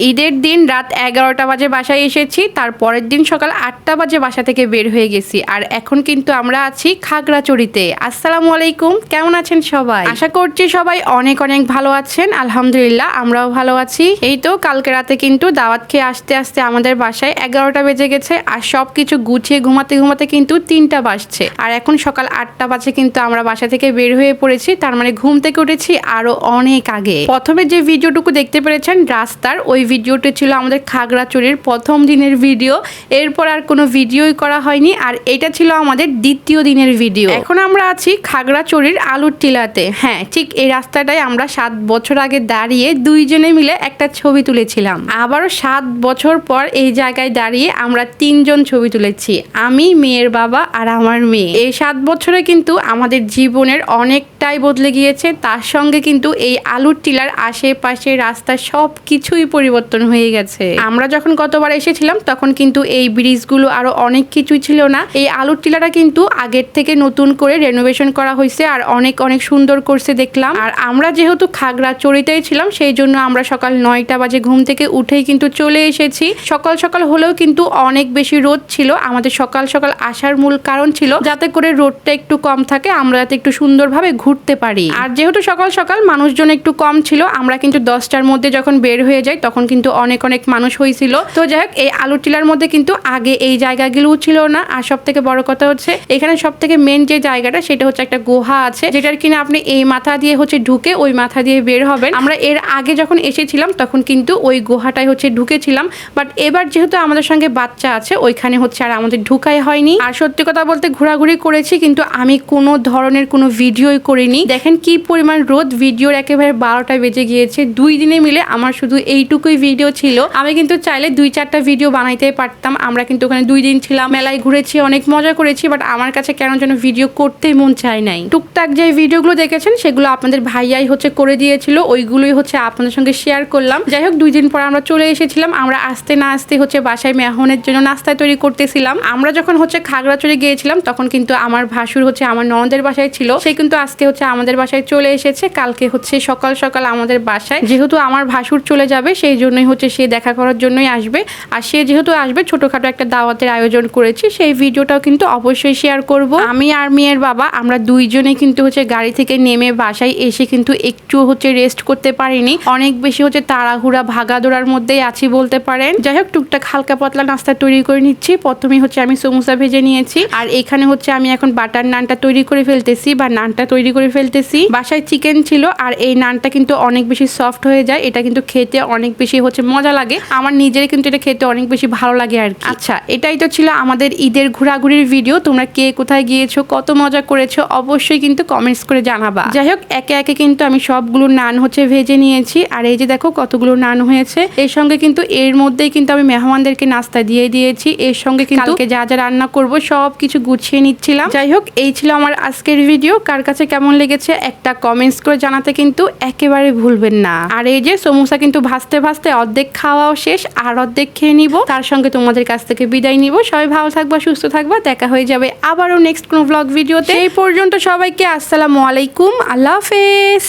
ঈদের দিন রাত এগারোটা বাজে বাসায় এসেছি তারপরের দিন সকাল আটটা বাজে বাসা থেকে বের হয়ে গেছি। আর এখন কিন্তু আমরা আছি খাগড়াচড়িতে আসসালামু আলাইকুম, কেমন আছেন সবাই? আশা করছি সবাই অনেক অনেক ভালো আছেন, আলহামদুলিল্লাহ, আমরাও ভালো আছি। এই তো কালকে রাতে কিন্তু দাওয়াত খেয়ে আসতে আসতে আমাদের বাসায় এগারোটা বেজে গেছে, আর সব কিছু গুছিয়ে ঘুমাতে ঘুমাতে কিন্তু তিনটা বাজছে। আর এখন সকাল আটটা বাজে কিন্তু আমরা বাসা থেকে বের হয়ে পড়েছি, তার মানে ঘুম থেকে উঠেছি আরও অনেক আগে। প্রথমে যে ভিডিওটুকু দেখতে পেরেছেন, রাস্তার ওই ভিডিওটি ছিল আমাদের খাগড়াচড়ির প্রথম দিনের ভিডিও। এরপর আর কোনো ভিডিওই করা হয়নি, আর এটা ছিল আমাদের দ্বিতীয় দিনের ভিডিও। এখন আমরা আছি খাগড়াচড়ির আলুর টিলাতে হ্যাঁ ঠিক এই রাস্তাটায় আমরা সাত বছর আগে দাঁড়িয়ে দুইজনে মিলে একটা ছবি তুলেছিলাম। আবারও সাত বছর পর এই জায়গায় দাঁড়িয়ে আমরা তিনজন ছবি তুলেছি, আমি, মেয়ের বাবা আর আমার মেয়ে। এই সাত বছরে কিন্তু আমাদের জীবনের অনেকটাই বদলে গিয়েছে, তার সঙ্গে কিন্তু এই আলুর টিলার আশেপাশে রাস্তা সব কিছুই পরিবর্তন হয়ে গেছে। আমরা যখন গতবার এসেছিলাম, তখন কিন্তু এই ব্রিজগুলো আরও অনেক কিছুই ছিল না। এই আলুর টিলাটা কিন্তু আগের থেকে নতুন করে রেনোভেশন করা হয়েছে আর অনেক অনেক সুন্দর করছে দেখলাম। আর আমরা যেহেতু খাগড়া চড়িতেই ছিলাম, সেই জন্য আমরা সকাল নয়টা বাজে ঘুম থেকে উঠেই কিন্তু চলে এসেছি। সকাল সকাল হলেও কিন্তু অনেক বেশি রোদ ছিল। আমাদের সকাল সকাল আসার মূল কারণ ছিল যাতে করে রোদটা একটু কম থাকে, আমরা যাতে একটু সুন্দরভাবে ঘুরতে পারি। আর যেহেতু সকাল সকাল মানুষজন একটু কম ছিল, আমরা কিন্তু দশটার মধ্যে যখন বের হয়ে যাই, তখন কিন্তু অনেক অনেক মানুষ হয়েছিল। তো যাই হোক এই আলু টিলার মধ্যে কিন্তু আগে এই জায়গাগুলো ছিল না। আর সব থেকে বড় কথা হচ্ছে, এখানে সব থেকে মেন যে জায়গাটা সেটা হচ্ছে একটা গুহা আছে, যেটার কিনা আপনি এই মাথা দিয়ে হচ্ছে ঢুকে ওই মাথা দিয়ে বের হবেন। আমরা এর আগে যখন এসেছিলাম, তখন কিন্তু ওই গুহাটায় হচ্ছে ঢুকেছিলাম। বাট এবার যেহেতু আমাদের সঙ্গে বাচ্চা আছে, ওইখানে হচ্ছে আর আমাদের ঢুকাই হয়নি। আর সত্যি কথা বলতে ঘোরাঘুরি করেছি, কিন্তু আমি কোনো ধরনের কোনো ভিডিওই করিনি। দেখেন কি পরিমাণ রোদ, ভিডিওর একেবারে বারোটা বেজে গিয়েছে। দুই দিনে মিলে আমার শুধু এইটুকুই ভিডিও ছিল। আমি কিন্তু চাইলে দুই চারটা ভিডিও বানাইতে পারতাম। আমরা কিন্তু ওখানে দুই দিন ছিলাম, মেলায় ঘুরেছি, অনেক মজা করেছি বাট আমার কাছে কেন যেন ভিডিও করতে মন চায় নাই। টুকটাক যে ভিডিওগুলো দেখেছেন, সেগুলো আপনাদের ভাইয়াই হচ্ছে করে দিয়েছিল। ওইগুলোই হচ্ছে আপনাদের সঙ্গে শেয়ার করলাম। যাই হোক, দুই দিন পর আমরা চলে এসেছিলাম। আমরা আসতে না আসতে হচ্ছে বাসায় মেহনের জন্য নাস্তা তৈরি করতেছিলাম। আমরা যখন হচ্ছে খাগড়াচড়ে গিয়েছিলাম, তখন কিন্তু আমার ভাসুর হচ্ছে আমার ননদের বাসায় ছিল। সে কিন্তু আজকে হচ্ছে আমাদের বাসায় চলে এসেছে। কালকে হচ্ছে সকাল সকাল আমাদের বাসায়। যেহেতু আমার ভাসুর চলে যাবে, সেই জন্যই হচ্ছে সে দেখা করার জন্যই আসবে। আর সে যেহেতু আসবে, ছোটখাটো একটা দাওয়াতের আয়োজন করেছি, সেই ভিডিওটাও কিন্তু অবশ্যই শেয়ার করব। আমি আর মেয়ের বাবা, আমরা দুইজনে কিন্তু হচ্ছে গাড়ি থেকে নেমে বাসায় এসে কিন্তু একটু হচ্ছে রেস্ট করতে পারিনি। অনেক বেশি হচ্ছে তাড়াহুড়া, ভাগাদোড়ার মধ্যেই আছি বলতে পারেন। যাই হোক, টুকটাক হালকা পাতলা নাস্তা তৈরি করে নিচ্ছি। প্রথমেই হচ্ছে আমি সমোসা ভেজে নিয়েছি। আর এখানে হচ্ছে আমি এখন বাটার নানটা তৈরি করে ফেলতেছি বা নানটা তৈরি করে ফেলতেছি। বাসায় চিকেন ছিল, আর এই নানটা কিন্তু অনেক বেশি সফট হয়ে যায়। এটা কিন্তু খেতে অনেক বেশি হচ্ছে মজা লাগে। আমার নিজের কিন্তু এটা খেতে অনেক বেশি ভালো লাগে আর কি। আচ্ছা এটাই তো ছিল আমাদের ঈদের ঘোরাঘুরির ভিডিও তোমরা কে কোথায় গিয়েছো কত মজা করেছ অবশ্যই কিন্তু কমেন্টস করে জানাবা। যাই হোক একে একে কিন্তু আমি সবগুলো নান হচ্ছে ভেজে নিয়েছি। আর এই যে দেখো কতগুলো নান হয়েছে। এর সঙ্গে কিন্তু এর মধ্যেই কিন্তু আমি মেহমানদেরকে নাস্তা দিয়ে দিয়েছি। এর সঙ্গে কিন্তু যা যা রান্না করব সব কিছু গুছিয়ে নিচ্ছিলাম। যাই হোক এই ছিল আমার আজকের ভিডিও কার কাছে কেমন লেগেছে একটা কমেন্টস করে জানাতে কিন্তু একেবারে ভুলবেন না। আর এই যে সমোসা কিন্তু ভাজতে ভাজতে অর্ধেক খাওয়াও শেষ, আর অর্ধেক খেয়ে নিব। তার সঙ্গে তোমাদের কাছ থেকে বিদায় নিব। সবাই ভালো থাকবা, সুস্থ থাকবা। দেখা হয়ে যাবে আবারও নেক্সট কোনো ব্লগ ভিডিওতে। এই পর্যন্ত সবাইকে আসসালামু আলাইকুম। আল্লাহ হাফেজ।